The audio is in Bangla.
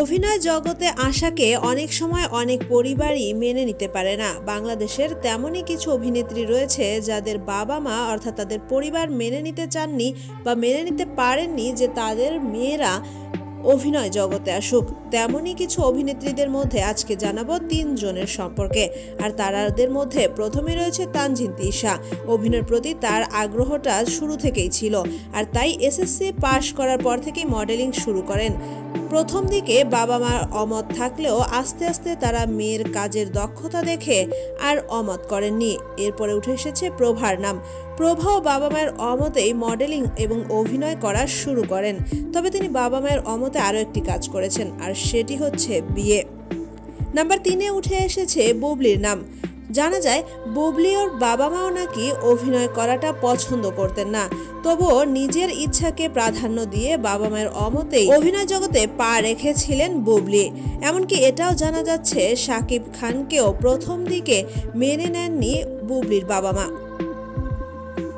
অভিনয় জগতে আশাকে অনেক সময় অনেক পরিবারই মেনে নিতে পারে না। বাংলাদেশের তেমনই কিছু অভিনেত্রী রয়েছে যাদের বাবা মা অর্থাৎ তাদের পরিবার মেনে নিতে চাননি বা মেনে নিতে পারেননি যে তাদের মেয়েরা অভিনয় জগতে আসুক। তেমনই কিছু অভিনেত্রীদের মধ্যে আজকে জানাব তিনজনের সম্পর্কে। আর তারাদের মধ্যে প্রথমে রয়েছে তানজিন তিশা। অভিনয়ের প্রতি তার আগ্রহটা শুরু থেকেই ছিল। আর তাই এসএসসি পাশ করার পর থেকেই মডেলিং শুরু করেন। প্রথম দিকে বাবা মার অমত থাকলেও আস্তে আস্তে তারা মেয়ের কাজের দক্ষতা দেখে আর অমত করেননি। এরপরে উঠে এসেছে প্রভার নাম। প্রভাও বাবা মায়ের অমতেই মডেলিং এবং অভিনয় করা শুরু করেন। তবে তিনি বাবা মায়ের অমতে আরও একটি কাজ করেছেন, আর সেটি হচ্ছে বিয়ে। নাম্বার তিনে উঠে এসেছে বুবলির নাম। জানা যায় বুবলি ওর বাবা মাও নাকি অভিনয় করাটা পছন্দ করতেন না। তবুও নিজের ইচ্ছাকে প্রাধান্য দিয়ে বাবা মায়ের অমতেই অভিনয় জগতে পা রেখেছিলেন বুবলি। এমনকি এটাও জানা যাচ্ছে সাকিব খানকেও প্রথম দিকে মেনে নেননি বুবলির বাবা মা